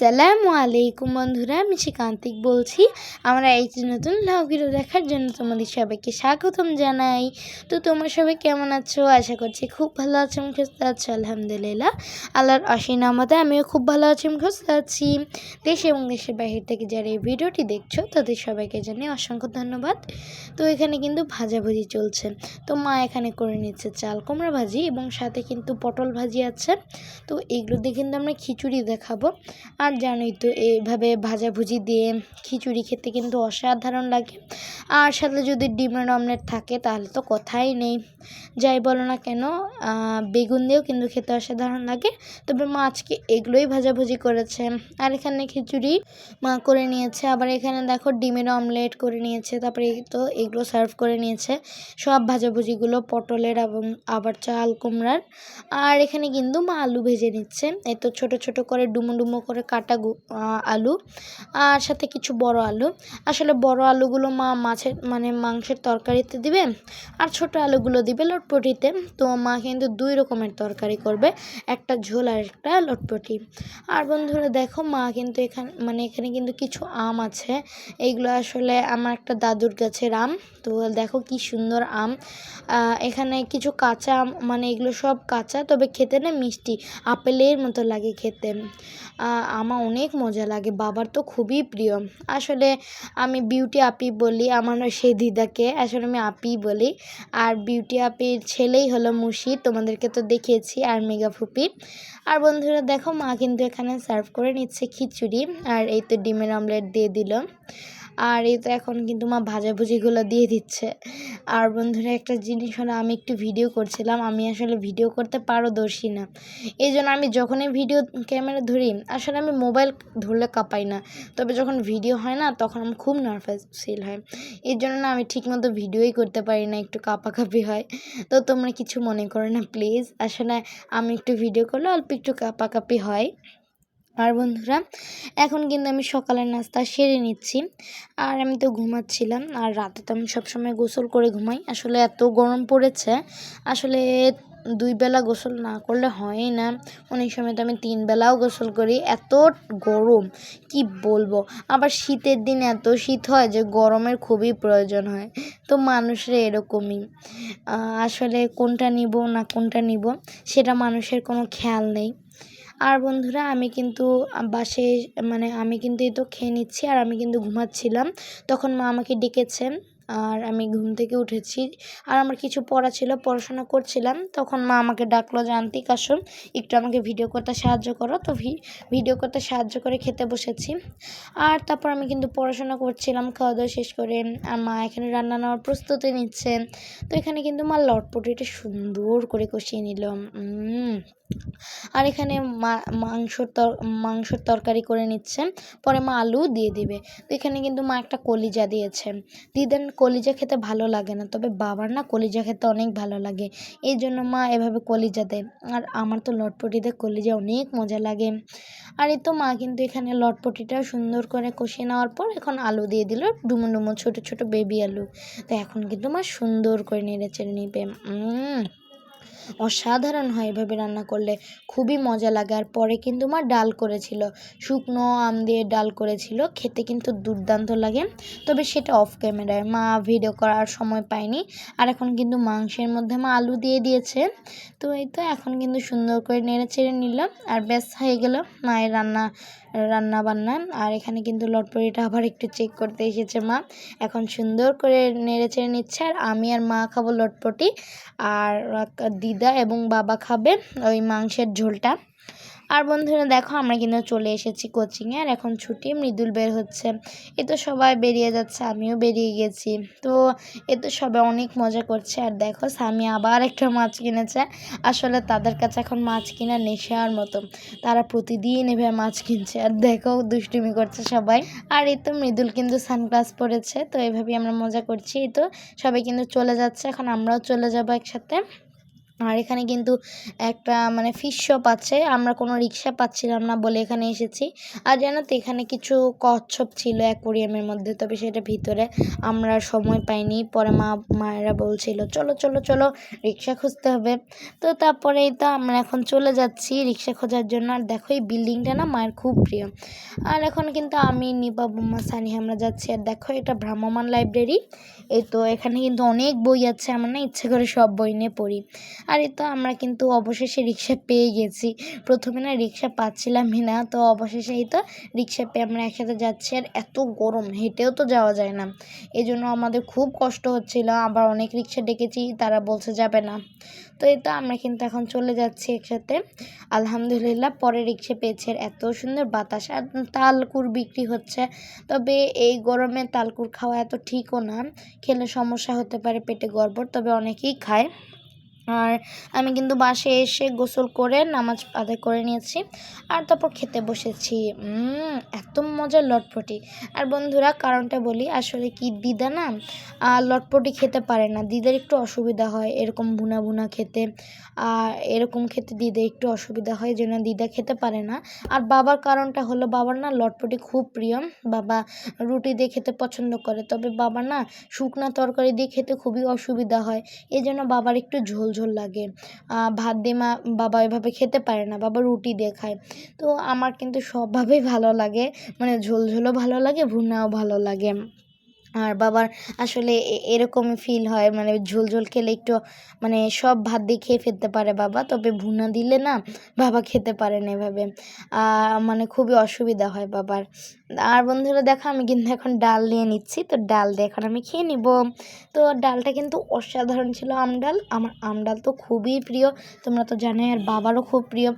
আসসালামু আলাইকুম বন্ধুরা, আমি শ্রীকান্তিক বলছি। আমরা এই যে নতুন ভিডিও দেখার জন্য তোমাদের সবাইকে স্বাগতম জানাই। তো তোমরা সবাই কেমন আছো? আশা করছি খুব ভালো আছো আমি সুস্থ আছো, আলহামদুলিল্লাহ। আল্লাহর আমাদের আমিও খুব ভালো আছি আমি সুস্থ আছি। দেশ এবং দেশের বাইরে থেকে যারা এই ভিডিওটি দেখছ, তাদের সবাইকে জানিয়ে অসংখ্য ধন্যবাদ। তো এখানে কিন্তু ভাজাভুজি চলছে। তো মা এখানে করে নিচ্ছে চাল কুমড়া ভাজি এবং সাথে কিন্তু পটল ভাজি আছে। তো এগুলো দিয়ে কিন্তু আমরা খিচুড়ি দেখাবো। আর জানোই তো এইভাবে ভাজাভুজি দিয়ে খিচুড়ি খেতে কিন্তু অসাধারণ লাগে। আর সাথে যদি ডিমের অমলেট থাকে, তাহলে তো কথাই নেই। যাই বলো না কেন বেগুন দিয়েও কিন্তু খেতে অসাধারণ লাগে। তবে মা আজকে এগুলোই ভাজাভুজি করেছে। আর এখানে খিচুড়ি মা করে নিয়েছে। আবার এখানে দেখো ডিমের অমলেট করে নিয়েছে। তারপরে তো এগুলো সার্ভ করে নিয়েছে। সব ভাজাভুজিগুলো পটলের এবং আবার চাল কুমড়ার। আর এখানে কিন্তু মা আলু ভেজে নিচ্ছে। এই তো ছোটো ছোটো করে ডুমো ডুমো করে কাটা আলু, আর সাথে কিছু বড় আলু। আসলে বড় আলুগুলো মা মাছের মানে মাংসের তরকারিতে দিবে, আর ছোট আলুগুলো দিবে লটপটিতে। তো মা কিন্তু দুই রকমের তরকারি করবে, একটা ঝোল আর একটা লটপটি। আর বন্ধুরা দেখো, মা কিন্তু এখানে মানে এখানে কিন্তু কিছু আম আছে। এইগুলো আসলে আমার একটা দাদুর গাছের আম। তো দেখো কি সুন্দর আম। এখানে কিছু কাঁচা আম মানে এগুলো সব কাঁচা, তবে খেতে না মিষ্টি, আপেলের মতো লাগে খেতে। আমার অনেক মজা লাগে, বাবার তো খুবই প্রিয়। আসলে আমি বিউটি আপি বলি, আমার সেই দিদাকে, আসলে আমি আপি বলি। আর বিউটি আপির ছেলেই হলো মুশি তোমাদেরকে তো দেখিয়েছি, আর মেগা ফুপি। আর বন্ধুরা দেখো, মা কিন্তু এখানে সার্ভ করে নিচ্ছে খিচুড়ি, আর এই তো ডিমের অমলেট দিয়ে দিল। আর এই তো এখন কিন্তু মা ভাজাভুজিগুলো দিয়ে দিচ্ছে। আর বন্ধুরা, একটা জিনিস হলো, আমি একটু ভিডিও করছিলাম, আমি আসলে ভিডিও করতে পারদর্শী না। এই জন্য আমি যখনই ভিডিও ক্যামেরা ধরি, আসলে আমি মোবাইল ধরলে কাঁপাই না। তবে যখন ভিডিও হয় না, তখন আমি খুব নার্ভাস ফিল হয়। এর জন্য না আমি ঠিকমতো ভিডিওই করতে পারি না, একটু কাঁপাকাঁপি হয়। তো তোমরা কিছু মনে করো না প্লিজ আসলে আমি একটু ভিডিও করলে অল্প একটু কাঁপাকাঁপি হয়। আর বন্ধুরা, এখন কিন্তু আমি সকালের নাস্তা সেরে নিচ্ছি। আর আমি তো ঘুমাচ্ছিলাম, আর রাতে তো আমি সবসময় গোসল করে ঘুমাই। আসলে এত গরম পড়েছে, আসলে দুই বেলা গোসল না করলে হয়ই না। অনেক সময় তো আমি তিন বেলাও গোসল করি, এত গরম, কি বলব? আবার শীতের দিন এত শীত হয় যে গরমের খুবই প্রয়োজন হয়, তো মানুষের এরকমই। আসলে কোনটা নিব না কোনটা নিব, সেটা মানুষের কোনো খেয়াল নেই। আর বন্ধুরা, আমি কিন্তু বাসে মানে আমি কিন্তু এই তো খেয়ে নিচ্ছি আর আমি কিন্তু ঘুমাচ্ছিলাম। তখন মা আমাকে ডেকেছে আর আমি ঘুম থেকে উঠেছি। আর আমার কিছু পড়া ছিল, পড়াশোনা করছিলাম। তখন মা আমাকে ডাকলো যে আন্তিক আসুন একটু আমাকে ভিডিও করতে সাহায্য করো। তো ভিডিও করতে সাহায্য করে খেতে বসেছি। আর তারপর আমি কিন্তু পড়াশোনা করছিলাম, খাওয়া দাওয়া শেষ করে আর মা এখানে রান্না নেওয়ার প্রস্তুতি নিচ্ছে তো এখানে কিন্তু মা লটপটিটা সুন্দর করে কষিয়ে নিল। আর এখানে মাংসর তর, মাংসর তরকারি করে নিচ্ছেন। পরে মা আলু দিয়ে দিবে। তো এখানে কিন্তু মা একটা কলিজা দিয়েছে। দিদেন কলিজা খেতে ভালো লাগে না, তবে বাবার না কলিজা খেতে অনেক ভালো লাগে। এই জন্য মা এভাবে কলিজা দেয়। আর আমার তো লটপটিতে কলিজা অনেক মজা লাগে। আর এই তো মা কিন্তু এখানে লটপটিটা সুন্দর করে কষিয়ে নেওয়ার পর এখন আলু দিয়ে দিল ডুমো ডুমো ছোটো ছোটো বেবি আলু। তো এখন কিন্তু মা সুন্দর করে নেড়ে চেড়ে নিবে। অসাধারণ হয় এভাবে রান্না করলে। খুবই মজা লাগে। আর পরে কিন্তু মা ডাল করেছিল। শুকনো আম দিয়ে ডাল করেছিল। খেতে কিন্তু দুর্দান্ত লাগে। তবে সেটা অফ ক্যামেরায় মা ভিডিও করার সময় পায়নি। আর এখন কিন্তু মাংসের মধ্যে মা আলু দিয়ে দিয়েছে। তো এই তো এখন কিন্তু সুন্দর করে নেড়ে চেড়ে নিলাম। আর ব্যাস, হয়ে গেল মায়ের রান্না রান্না বান্না। আর এখানে কিন্তু লটপরিটা আবার একটু চেক করতে এসেছে মা। এখন সুন্দর করে নেড়ে চেড়ে নিচ্ছে। আর আমি আর মা খাব লটপটি। আর দিদা এবং বাবা খাবে ওই মাংসের ঝোলটা। আর বন্ধুরা দেখো, আমরা কিন্তু চলে এসেছি কোচিংয়ে। আর এখন ছুটি, মৃদুল বের হচ্ছে। এ তো সবাই বেরিয়ে যাচ্ছে, আমিও বেরিয়ে গেছি। তো এ তো সবাই অনেক মজা করছে। আর দেখো, স্বামী আবার একটা মাছ কিনেছে। আসলে তাদের কাছে এখন মাছ কিনা নেশার মতো। তারা প্রতিদিন এভাবে মাছ কিনছে। আর দেখো, দুষ্টুমি করছে সবাই। আর এই তো মৃদুল কিন্তু সানগ্লাস পরেছে। তো এভাবেই আমরা মজা করছি। এই তো সবাই কিন্তু চলে যাচ্ছে। এখন আমরাও চলে যাব একসাথে। আর এখানে কিন্তু একটা মানে ফিশ শপ আছে, আমরা কোনো রিক্সা পাচ্ছিলাম না বলে এখানে এসেছি। আর জানো তো, এখানে কিছু কচ্ছপ ছিল অ্যাকোরিয়ামের মধ্যে, তবে সেটা ভিতরে আমরা সময় পাইনি। পরে মা, মায়েরা বলছিল, চলো চলো চলো, রিক্সা খুঁজতে হবে। তো তারপরেই তো আমরা এখন চলে যাচ্ছি রিক্সা খোঁজার জন্য। আর দেখো, এই বিল্ডিংটা না মায়ের খুব প্রিয়। আর এখন কিন্তু আমি, নিপা বুম্মা সানি আমরা যাচ্ছি। আর দেখো, এটা ভ্রাম্যমান লাইব্রেরি। এই তো এখানে কিন্তু অনেক বই আছে, আমার না ইচ্ছে করে সব বই নিয়ে পড়ি। আর এই তো আমরা কিন্তু অবশেষে রিক্সা পেয়ে গেছি। প্রথমে না রিক্সা পাচ্ছিলামই না, তো অবশেষে এই তো রিক্সা পেয়ে আমরা একসাথে যাচ্ছি। আর এত গরম, হেঁটেও তো যাওয়া যায় না। এই আমাদের খুব কষ্ট হচ্ছিল, আবার অনেক রিক্সা ডেকেছি, তারা বলছে যাবে না। তো এই তো আমরা কিন্তু এখন চলে যাচ্ছি একসাথে। আলহামদুলিল্লাহ পরে রিক্সা পেয়েছে এত সুন্দর বাতাস আর তালকুর বিক্রি হচ্ছে। তবে এই গরমে তালকুর খাওয়া এত ঠিকও না। খেলে সমস্যা হতে পারে, পেটে গড়বড়, তবে অনেকেই খায়। আর আমি কিন্তু বাসে এসে গোসল করে নামাজ আদায় করে নিয়েছি। আর তারপর খেতে বসেছি। এত মজার লটপটি। আর বন্ধুরা, কারণটা বলি, আসলে কি দিদা না লটপটি খেতে পারে না। দিদার একটু অসুবিধা হয়, এরকম ভুনা ভুনা খেতে। আর এরকম খেতে দিদা একটু অসুবিধা হয়, যেন দিদা খেতে পারে না। আর বাবার কারণটা হলো, বাবার না লটপটি খুব প্রিয়। বাবা রুটি দিয়ে খেতে পছন্দ করে। তবে বাবা না শুকনা তরকারি দিয়ে খেতে খুবই অসুবিধা হয়। এই জন্য বাবার একটু ঝোল ঝোল লাগে। ভাত দিয়ে মা, বাবা এভাবে খেতে পারে না, বাবা রুটি দিয়ে খায়। তো আমার কিন্তু সবভাবেই ভালো লাগে মানে ঝোল ঝোলও ভালো লাগে, ভুনাও ভালো লাগে। আর বাবার আসলে এ- এরকমই ফিল হয় মানে ঝোল ঝোল খেলে একটু মানে সব ভাত দিয়ে খেয়ে ফেলতে পারে বাবা, তবে ভুনা দিলে না বাবা খেতে পারে না এভাবে। মানে খুবই অসুবিধা হয় বাবার। আর বন্ধুরা দেখো, আমি কিন্তু এখন ডাল নিয়ে নিচ্ছি, তো ডাল দিয়ে এখন আমি খেয়ে নিব। তো ডালটা কিন্তু অসাধারণ ছিল আমডাল আমার আমডাল তো খুবই প্রিয়, তোমরা তো জানোই, আর বাবারও খুব প্রিয়।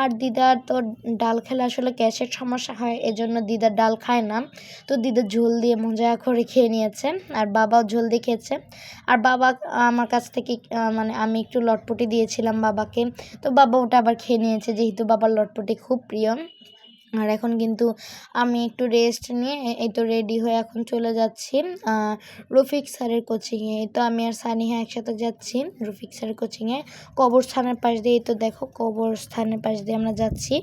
আর দিদার তো ডাল খেলে আসলে গ্যাসের সমস্যা হয়, এজন্য দিদা ডাল খায় না। তো দিদা ঝোল দিয়ে মজা করে খেয়ে নিয়েছে আর বাবাও ঝোল খেয়েছে। আর বাবা আমার কাছ থেকে মানে আমি একটু লটপটি দিয়েছিলাম বাবাকে। তো বাবা ওটা আবার খেয়ে নিয়েছে, যেহেতু বাবার লটপটি খুব প্রিয়। আর এখন কিন্তু আমি একটু রেস্ট নিয়ে এই তো রেডি হয়ে এখন চলে যাচ্ছি রফিক স্যারের কোচিংয়ে এই তো আমি আর সানিহা একসাথে যাচ্ছি রফিক স্যারের কোচিংয়ে কবরস্থানের পাশ দিয়ে, এই তো দেখো কবরস্থানের পাশ দিয়ে আমরা যাচ্ছি।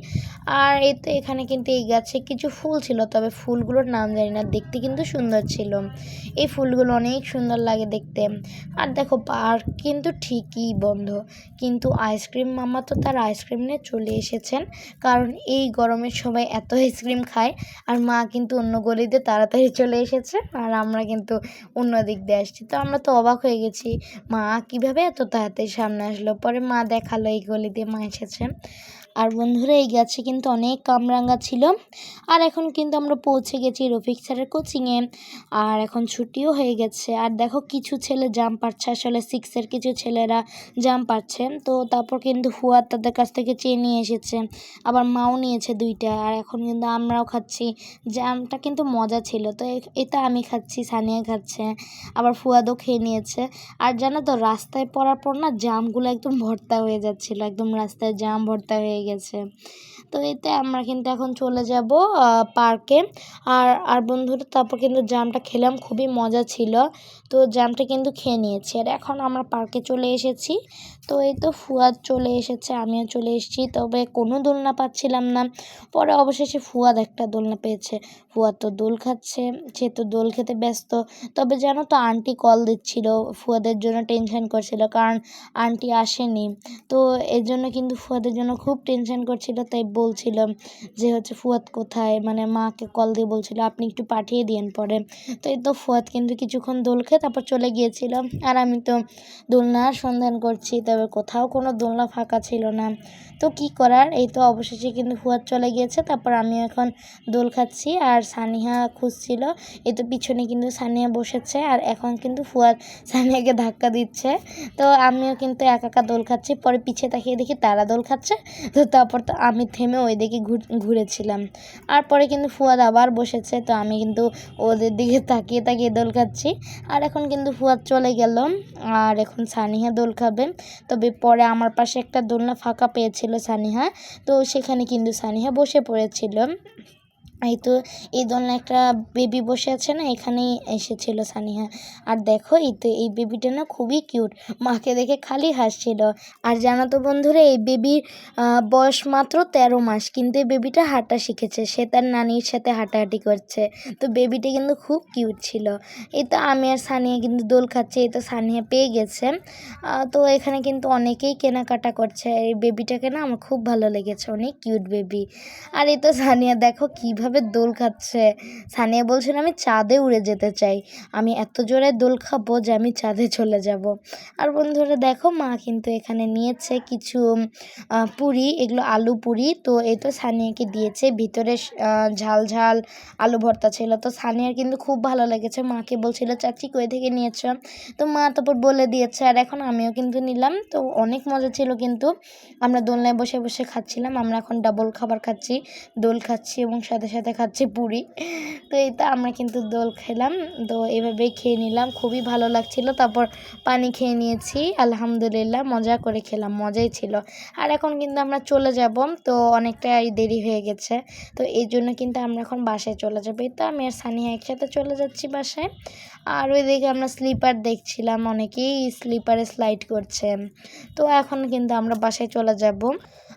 আর এই তো এখানে কিন্তু এই গাছে কিছু ফুল ছিল, তবে ফুলগুলোর নাম জানি না, দেখতে কিন্তু সুন্দর ছিল। এই ফুলগুলো অনেক সুন্দর লাগে দেখতে। আর দেখো পার্ক কিন্তু ঠিকই বন্ধ, কিন্তু আইসক্রিম মামা তো তার আইসক্রিম নিয়ে চলে এসেছেন। কারণ এই গরমের সবাই এত আইসক্রিম খায়। আর মা কিন্তু অন্য গলিতে তাড়াতাড়ি চলে এসেছে আর আমরা কিন্তু অন্য দিক দিয়ে আসছি। তো আমরা তো অবাক হয়ে গেছি, মা কীভাবে এত তাড়াতাড়ি সামনে আসলো? পরে মা দেখাল এই গলি দিয়ে মা এসেছে। আর বন্ধুরা, এই গাছে কিন্তু অনেক কামরাঙ্গা ছিল। আর এখন কিন্তু আমরা পৌঁছে গেছি রফিক স্যারের কোচিংয়ে। আর এখন ছুটিও হয়ে গেছে। আর দেখো, কিছু ছেলে জাম পাচ্ছে। আসলে সিক্সের কিছু ছেলেরা জাম পাচ্ছে। তো তারপর কিন্তু ফুয়াদ তাদের কাছ থেকে চেয়ে নিয়ে এসেছে। আবার মাও নিয়েছে দুইটা। আর এখন কিন্তু আমরাও খাচ্ছি। জামটা কিন্তু মজা ছিল। তো এটা আমি খাচ্ছি, সানিয়া খাচ্ছে। আবার ফুয়াদও খেয়ে নিয়েছে। আর জানো তো, রাস্তায় পড়ার পর না, জামগুলো একদম ভর্তা হয়ে যাচ্ছিল। একদম রাস্তায় জাম ভর্তা হয়ে গেছে। তো এতে আমরা কিন্তু এখন চলে যাব পার্কে। আর আর বন্ধুরা, তারপর কিন্তু জামটা খেলাম, খুবই মজা ছিল। তো জ্যামটা কিন্তু খেয়ে নিয়েছি। আর এখন আমরা পার্কে চলে এসেছি। তো এই তো ফুয়াদ চলে এসেছে, আমিও চলে এসেছি। তবে কোনো দোলনা পাচ্ছিলাম না। পরে অবশেষে ফুয়াদ একটা দোলনা পেয়েছে। ফুয়াদ তো দোল খাচ্ছে, সে তো দোল খেতে ব্যস্ত। তবে জানো তো আন্টি কল দিচ্ছিল, ফুয়াদের জন্য টেনশন করছিল, কারণ আন্টি আসেনি। তো এর জন্য কিন্তু ফুয়াদের জন্য খুব টেনশন করছিল, তাই বলছিল যে হচ্ছে ফুয়াদ কোথায়? মানে মাকে কল দিয়ে বলছিল, আপনি একটু পাঠিয়ে দিন পরে। তো এই তো ফুয়াদ কিন্তু কিছুক্ষণ দোল খেয়ে তারপর চলে গিয়েছিল আর আমি তো দোলনার সন্ধান করছি, তবে কোথাও কোনো দোলনা ফাঁকা ছিল না। তো কি করার? এই তো অবশেষে কিন্তু ফুয়াদ চলে গিয়েছে, তারপর আমি এখন দোল খাচ্ছি। আর সানিহা খুঁজছিল, এই তো পিছনে কিন্তু সানিয়া বসেছে, আর এখন কিন্তু ফুয়াদ সানিয়াকে ধাক্কা দিচ্ছে। তো আমিও কিন্তু একা একা দোল খাচ্ছি, পরে পিছিয়ে তাকিয়ে দেখি তারা দোল খাচ্ছে। তো তারপর তো আমি থেমে ওই দিকে ঘুর- ঘুরেছিলাম। আর পরে কিন্তু ফুয়াদ আবার বসেছে, তো আমি কিন্তু ওদের দিকে তাকিয়ে তাকিয়ে দোল খাচ্ছি। আর এখন কিন্তু ফুয়াদ চলে গেল আর এখন সানিহা দোল খাবে। তবে পরে আমার পাশে একটা দোলনা ফাঁকা পেয়েছিল সানিহা। তো সেখানে কিন্তু সানিহা বসে পড়েছিল। এই তো এই দোলনা একটা বেবি বসে আছে না, এখানেই এসেছিল সানিয়া। আর দেখো, এই তো এই বেবিটা না খুবই কিউট। মাকে দেখে খালি হাসছিল। আর জানো তো বন্ধুরা, এই বেবির বয়স মাত্র তেরো মাস, কিন্তু এই বেবিটা হাঁটা শিখেছে। সে তার নানির সাথে হাঁটাহাঁটি করছে। তো বেবিটা কিন্তু খুব কিউট ছিল। এই তো আমি আর সানিয়া কিন্তু দোল খাচ্ছি, এই তো সানিয়া পেয়ে গেছে। তো এখানে কিন্তু অনেকেই কেনাকাটা করছে। এই বেবিটাকে না আমার খুব ভালো লেগেছে, অনেক কিউট বেবি। আর এই তো সানিয়া, দেখো কীভাবে দোল খাচ্ছে? সানিয়া বলছিল আমি চাঁদে উড়ে যেতে চাই। আমি এত জোরে দোল খাব যে আমি চাঁদে চলে যাব। আর বন্ধুরা, দেখো, মা কিন্তু এখানে নিয়েছে কিছু পুরি, এগুলো আলু পুরি। তো এই তো সানিয়াকে দিয়েছে। ভিতরে ঝাল ঝাল আলু ভর্তা ছিল। তো সানিয়ার কিন্তু খুব ভালো লেগেছে। মাকে বলছিল, চাচি, কই থেকে নিয়েছ? তো মা তারপর বলে দিয়েছে, আর এখন আমিও কিন্তু নিলাম। তো অনেক মজা ছিল কিন্তু। আমরা দোলনায় বসে বসে খাচ্ছিলাম। আমরা এখন ডাবল খাবার খাচ্ছি, দোল খাচ্ছি এবং সাথে সাথে খাচ্ছি পুরি। তো এই তো আমরা কিন্তু দোল খেলাম। তো এভাবেই খেয়ে নিলাম। খুবই ভালো লাগছিল। তারপর পানি খেয়ে নিয়েছি। আলহামদুলিল্লাহ মজা করে খেলাম। মজাই ছিল। আর এখন কিন্তু আমরা চলে যাব। তো অনেকটাই দেরি হয়ে গেছে। তো এই জন্য কিন্তু আমরা এখন বাসায় চলে যাব। এই তো আমি আর সানিয়া একসাথে চলে যাচ্ছি বাসায়। আর ওইদিকে আমরা স্লিপার দেখছিলাম। অনেকেই স্লিপারে স্লাইড করছে তো এখন কিন্তু আমরা বাসায় চলে যাব।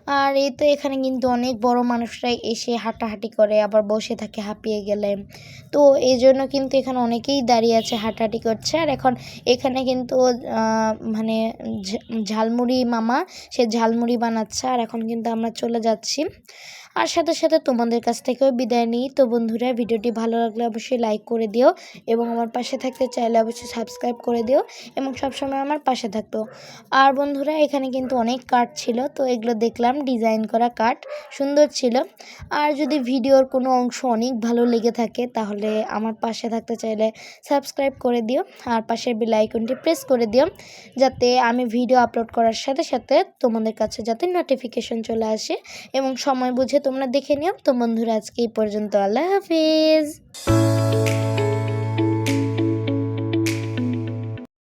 আর এই তো এখানে কিন্তু অনেক বড় মানুষরাই এসে হাঁটাহাঁটি করে, আবার বসে থাকে হাঁপিয়ে গেলে। তো এই জন্য কিন্তু এখানে অনেকেই দাঁড়িয়ে আছে হাঁটাহাঁটি করছে। আর এখন এখানে কিন্তু মানে ঝালমুড়ি মামা, সে ঝালমুড়ি বানাচ্ছে। আর এখন কিন্তু আমরা চলে যাচ্ছি। আর সাথে সাথে তোমাদের কাছ থেকেও বিদায় নিই। তো বন্ধুরা, ভিডিওটি ভালো লাগলে অবশ্যই লাইক করে দিও এবং আমার পাশে থাকতে চাইলে অবশ্যই সাবস্ক্রাইব করে দিও এবং সবসময় আমার পাশে থাকতো আর বন্ধুরা, এখানে কিন্তু অনেক কাঠ ছিল, তো এগুলো দেখলাম ডিজাইন করা কাঠ সুন্দর ছিল। আর যদি ভিডিওর কোনো অংশ অনেক ভালো লেগে থাকে, তাহলে আমার পাশে থাকতে চাইলে সাবস্ক্রাইব করে দিও আর পাশের বেল আইকনটি প্রেস করে দিও যাতে আমি ভিডিও আপলোড করার সাথে সাথে তোমাদের কাছে যাতে নোটিফিকেশন চলে আসে এবং সময় বুঝে তোমরা দেখে নিও। তো বন্ধুরা আজকে এই পর্যন্ত আল্লাহ হাফিজ।